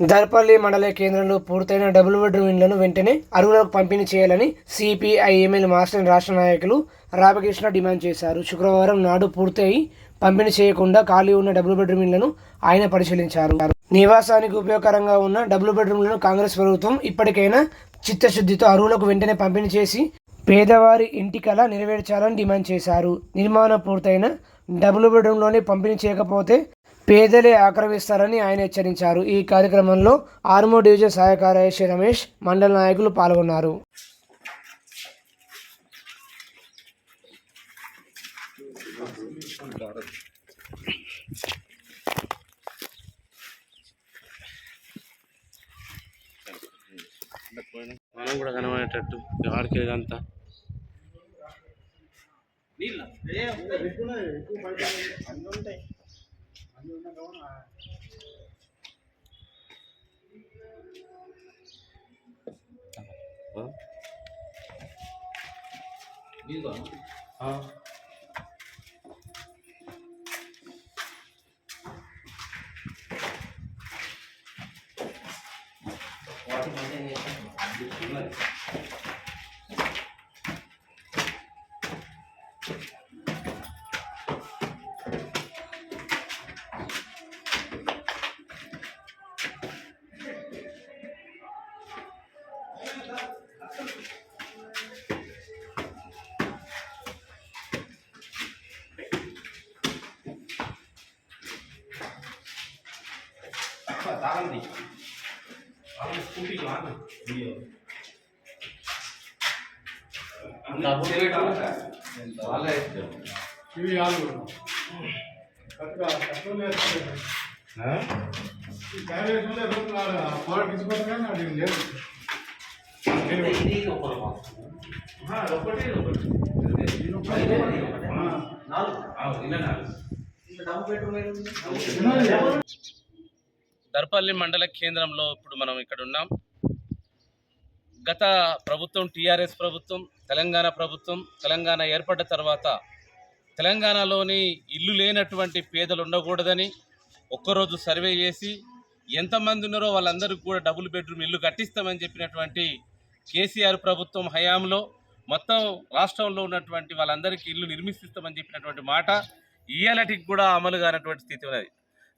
దర్పల్లి మండల కేంద్రంలో పూర్తయిన డబుల్ బెడ్రూమ్ ఇండ్లను వెంటనే అర్హులకు పంపిణీ చేయాలని సిపిఐ ఎమ్మెల్యే మాస్టర్ రాష్ట్ర నాయకులు రామకృష్ణ డిమాండ్ చేశారు. శుక్రవారం నాడు పూర్తయి పంపిణీ చేయకుండా ఖాళీ ఉన్న డబుల్ బెడ్రూమ్ ఇండ్లను ఆయన పరిశీలించారు. నివాసానికి ఉపయోగకరంగా ఉన్న డబుల్ బెడ్రూమ్లను కాంగ్రెస్ ప్రభుత్వం ఇప్పటికైనా చిత్తశుద్ధితో అర్హులకు వెంటనే పంపిణీ చేసి పేదవారి ఇంటి కళ నెరవేర్చాలని డిమాండ్ చేశారు. నిర్మాణం పూర్తయిన డబుల్ బెడ్రూమ్లోనే పంపిణీ చేయకపోతే పేదలే ఆక్రమిస్తారని ఆయన హెచ్చరించారు. ఈ కార్యక్రమంలో ఆర్మో డివిజన్ సహాయ కార్యదర్శి రమేష్ మండల నాయకులు పాల్గొన్నారు. మనం కూడా కనబడేటట్టు 一个，啊。我这边现在是什么？你提。వాడికి ఇదంతా ఇవి ఆలు కరెక్ట్గా కష్టం లేదు రోజు పోరాట తీసుకోవడం కానీ అది లేదు ఆ, ఒకటి ఒకటి ఇది ఒకటి. ఆ. ఉన్నది. దర్పల్లి మండల కేంద్రంలో ఇప్పుడు మనం ఇక్కడ ఉన్నాం. గత ప్రభుత్వం టీఆర్ఎస్ ప్రభుత్వం తెలంగాణ ప్రభుత్వం తెలంగాణ ఏర్పడ్డ తర్వాత తెలంగాణలోని ఇల్లు లేనటువంటి పేదలు ఉండకూడదని ఒక్కరోజు సర్వే చేసి ఎంతమంది ఉన్నారో వాళ్ళందరికీ కూడా డబుల్ బెడ్రూమ్ ఇల్లు కట్టిస్తామని చెప్పినటువంటి కేసీఆర్ ప్రభుత్వం హయాంలో మొత్తం రాష్ట్రంలో ఉన్నటువంటి వాళ్ళందరికీ ఇల్లు నిర్మిస్తామని చెప్పినటువంటి మాట ఇయ్యాలటికి కూడా అమలు కానటువంటి స్థితి ఉన్నది.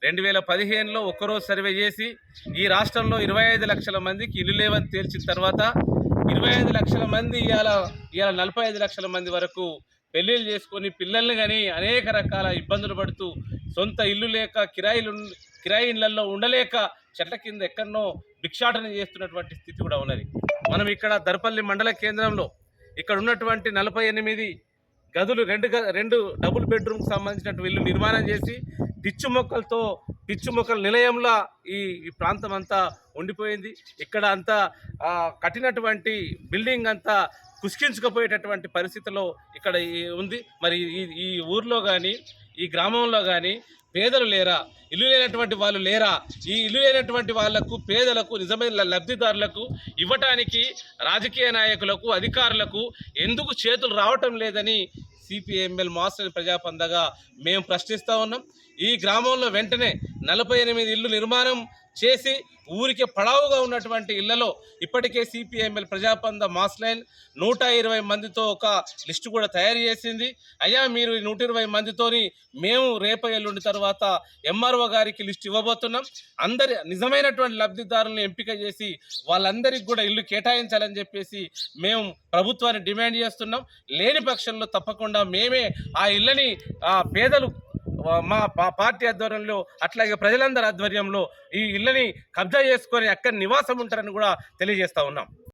రెండు వేల పదిహేనులో ఒక్కరోజు సర్వే చేసి ఈ రాష్ట్రంలో ఇరవై ఐదు లక్షల మందికి ఇల్లు లేవని తేల్చిన తర్వాత ఇరవై ఐదు లక్షల మంది ఇవాళ ఇవాళ నలభై ఐదు లక్షల మంది వరకు పెళ్ళిళ్ళు చేసుకొని పిల్లల్ని కానీ అనేక రకాల ఇబ్బందులు పడుతూ సొంత ఇల్లు లేక కిరాయిలు కిరాయి ఇళ్ళలో ఉండలేక చెట్ల కింద ఎక్కడనో భిక్షాటన చేస్తున్నటువంటి స్థితి కూడా ఉన్నది. మనం ఇక్కడ దర్పల్లి మండల కేంద్రంలో ఇక్కడ ఉన్నటువంటి నలభై ఎనిమిది గదులు రెండు గ- రెండు డబుల్ బెడ్రూమ్కి సంబంధించినటువంటి ఇల్లు నిర్మాణం చేసి పిచ్చు మొక్కలతో పిచ్చు మొక్కల నిలయంలో ఈ ఈ ప్రాంతం అంతా ఉండిపోయింది. ఇక్కడ అంతా కట్టినటువంటి బిల్డింగ్ అంతా కుసికించుకుపోయేటటువంటి పరిస్థితిలో ఇక్కడ ఉంది. మరి ఈ ఈ ఊర్లో కానీ ఈ గ్రామంలో కానీ పేదలు లేరా? ఇల్లు లేనటువంటి వాళ్ళు లేరా? ఈ ఇల్లు లేనటువంటి వాళ్ళకు పేదలకు నిజమైన లబ్ధిదారులకు ఇవ్వటానికి రాజకీయ నాయకులకు అధికారులకు ఎందుకు చేతులు రావటం లేదని సిపిఎంఎల్ మాస్టర్ ప్రజా ప్రజాపందగా మేము ప్రశ్నిస్తూ ఉన్నాం. ఈ గ్రామంలో వెంటనే నలభై ఎనిమిది ఇల్లు నిర్మాణం చేసి ఊరికి పడావుగా ఉన్నటువంటి ఇళ్ళలో ఇప్పటికే సిపిఎంఎల్ ప్రజాపంద మాస్ లైన్ నూట ఇరవై మందితో ఒక లిస్టు కూడా తయారు చేసింది. అయ్యా మీరు ఈ నూట ఇరవై మందితోని మేము రేపు ఎల్లుండి తర్వాత ఎంఆర్ఓ గారికి లిస్టు ఇవ్వబోతున్నాం. అందరి నిజమైనటువంటి లబ్ధిదారులను ఎంపిక చేసి వాళ్ళందరికీ కూడా ఇల్లు కేటాయించాలని చెప్పేసి మేము ప్రభుత్వాన్ని డిమాండ్ చేస్తున్నాం. లేని పక్షంలో తప్పకుండా మేమే ఆ ఇళ్ళని ఆ పేదలు మా పార్టీ ఆధ్వర్యంలో అట్లాగే ప్రజలందరి ఆధ్వర్యంలో ఈ ఇళ్ళని కబ్జా చేసుకొని అక్కడ నివాసం ఉంటారని కూడా తెలియజేస్తా ఉన్నాం.